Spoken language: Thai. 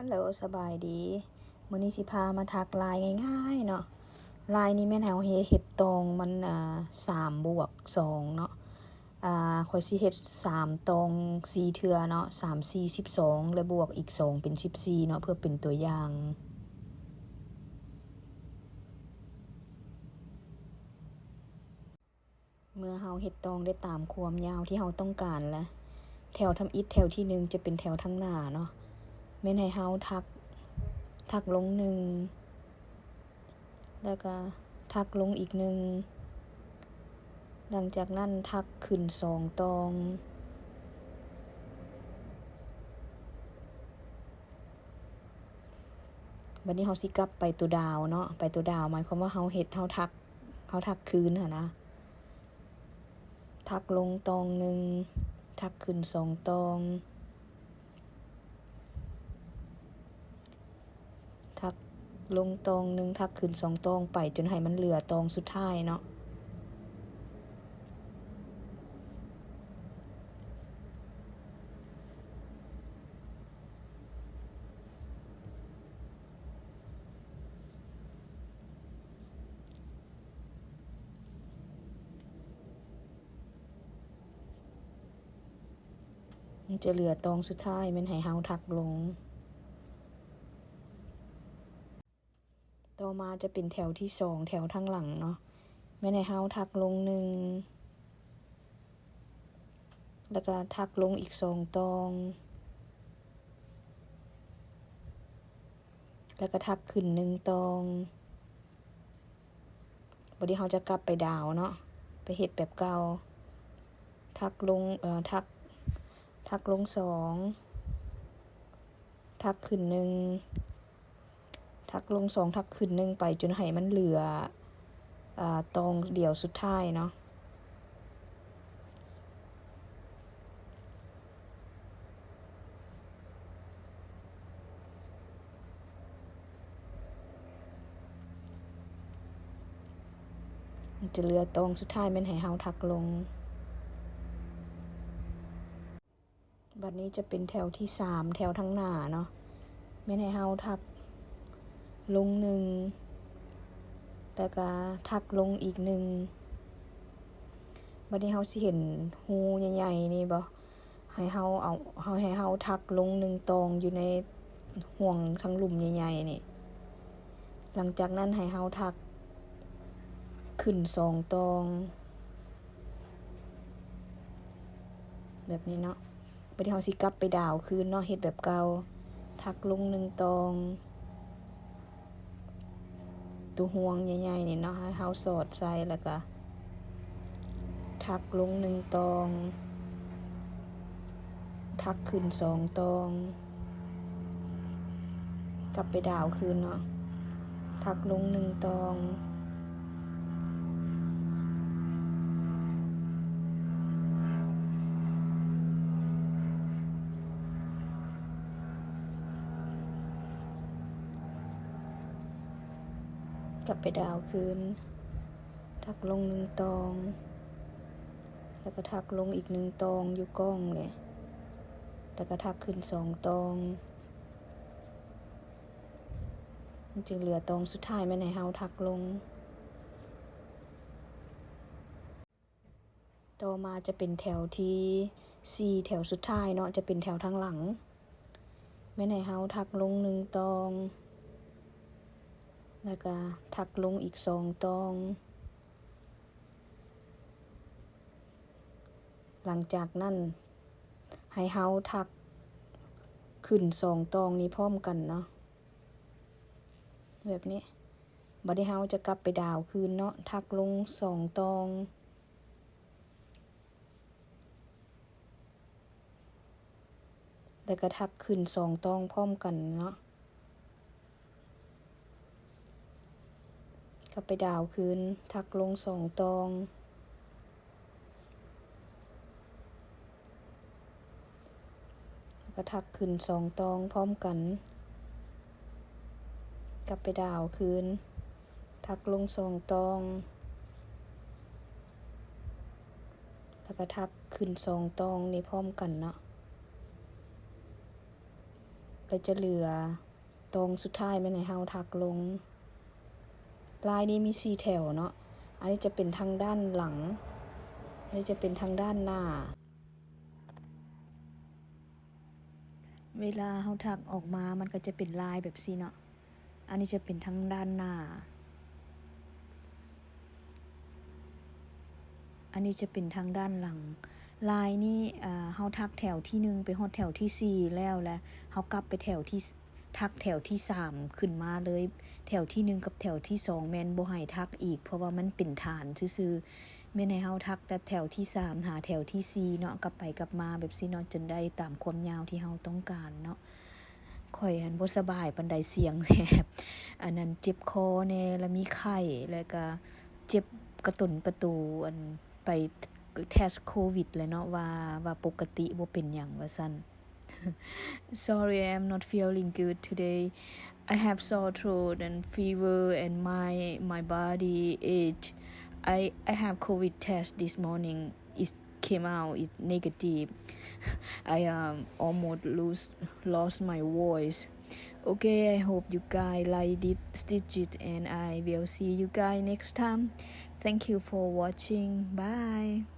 ฮัลโหลสบายดีมื้อนี้สิพามาทักลายง่ายๆเนาะลายนี้แม่นแฮวเฮ็ดเห็ดตองมันอ่า3บวก2เนาะอ่าข่อยสิเฮ็ด3ตอง4เทื่อเนาะ3 4 12แล้วบวกอีก2เป็น14เนาะเพื่อเป็นตัวอย่างเมื่อเฮาเฮ็ดตองได้ตามความยาวที่เฮาต้องการแล้ว แถวทำอิฐแถวที่หนึ่งจะเป็นแถวทั้งหน้าเนาะ แม่นให้เฮาทัก ทักลงหนึ่ง แล้วก็ทักลงอีกหนึ่ง หลังจากนั้นทักขึ้นสองตอง บัดนี้เฮาสิกลับไปตัวดาวเนาะ ไปตัวดาวหมายความว่าเฮาเฮ็ดเฮาทัก เฮาทักคืนหั่นนะ ทักลงตองหนึ่ง ทักขึ้นสองตอง ทัก ลงตองหนึ่งทักขึ้นสองตองไปจนให้มันเหลือตองสุดท้ายเนาะมันจะเหลือตองสุดท้ายมันให้เฮาทักลง ต่อมาจะเป็นแถวที่สองแถวทางหลังเนาะแม่ให้เฮาทักลงหนึ่ง แล้วก็ทักลงอีกสองตอง แล้วก็ทักขึ้นหนึ่งตองบดนี้เขาจะกลับไปดาวเนาะ ไปเห็ดแบบเก่า ทักลง เอ่อ ทัก ทักลงสอง ทักขึ้นหนึ่ง ทักลงสองทักขึ้นหนึ่งไปจนให้มันเหลืออตรงเดี่ยวสุดท้ายเนาะจะเหลือตรงสุดท้ายแมันให้เฮาทักลง บัดนี้จะเป็นแถวที่สามแถวทั้งหน้าเนาะแม่ให้เฮาทัก ลงหนึ่งแล้วก็ทักลงอีกหนึ่งบัดนี้เฮาสิเห็นหูใหญ่ๆนี่บ่ให้เฮาเอาเฮาให้เฮาทักลงหนึ่งตองอยู่ในห่วงทั้งหลุมใหญ่ๆนี่ หลังจากนั้นให้เฮาทัก ขึ้นสองตอง แบบนี้เนาะบัดนี้เฮาสิกลับไปดาวคืนเนาะเฮ็ดแบบเก่าทักลงหนึ่งตอง ตัวห่วงใหญ่ๆนี่เนาะให้เฮาสอดใส่แล้วก็ ทักลงหนึ่งตอง ทักขึ้นสองตอง กลับไปดาวคืนเนาะ ทักลงหนึ่งตอง กลับไปดาวคืนทักลงหนึ่งตอง แล้วก็ทักลงอีกหนึ่งตองอยู่กล้องเลยแล้วก็ทักขึ้นสองตองจึงเหลือตองสุดท้ายแม่นให้เฮาทักลง ต่อมาจะเป็นแถวที่สี่แถวสุดท้ายเนาะจะเป็นแถวทางหลังแม่นให้เฮาทักลงหนึ่งตอง แล้วก็ทักลงอีกสองตอง หลังจากนั้นให้เฮาทักขึ้นสองตองนี้พร้อมกันเนาะแบบนี้บัดนี้เฮาจะกลับไปดาวคืนเนาะทักลงสองตองแล้วก็ทักขึ้นสองตองพร้อมกันเนาะ กลับไปดาวคืนทักลงสองตอง แล้วก็ทักขึ้นสองตองพร้อมกัน กลับไปดาวคืนทักลงสองตอง แล้วก็ทักขึ้นสองตองนี่พร้อมกันเนาะแล้วจะเหลือตรงสุดท้ายแม่นให้เฮาทักลง ลายนี้มีสี่แถวเนาะ อันนี้จะเป็นทางด้านหลัง อันนี้จะเป็นทางด้านหน้า เวลาเฮาทักออกมา มันก็จะเป็นลายแบบซี่เนาะ อันนี้จะเป็นทางด้านหน้า อันนี้จะเป็นทางด้านหลัง ลายนี้อ่เฮาทักแถวที่หนึ่งไปฮอดแถวที่สี่แล้วแหละเฮากลับไปแถวที่ ทักแถวที่สามขึ้นมาเลย แถวที่หนึ่งกับแถวที่สองแมนบ่ให้ทักอีก เพราะว่ามันเป็นฐานซื่อๆแม่นให้เฮาทักแต่แถวที่สามหาแถวที่สี่เนาะกลับไปกลับมาแบบซี่เนาะจนได้ตามความยาวที่เฮาต้องการเนาะข่อยหันบ่สบายปานใดเสียงแหบอันนั้นเจ็บคอแน่แล้วมีไข้แล้วก็เจ็บกระตุนกระตูอันไปเทสโควิดเลยเนาะว่าว่าปกติบ่เป็นหยังว่าซั่น Sorry I'm not feeling good today I have sore throat and fever and my my body ache I I have covid test this morning it came out it negative I um almost lose lost my voice Okay, I hope you guys like stitch it and I will see you guys next time. Thank you for watching. Bye.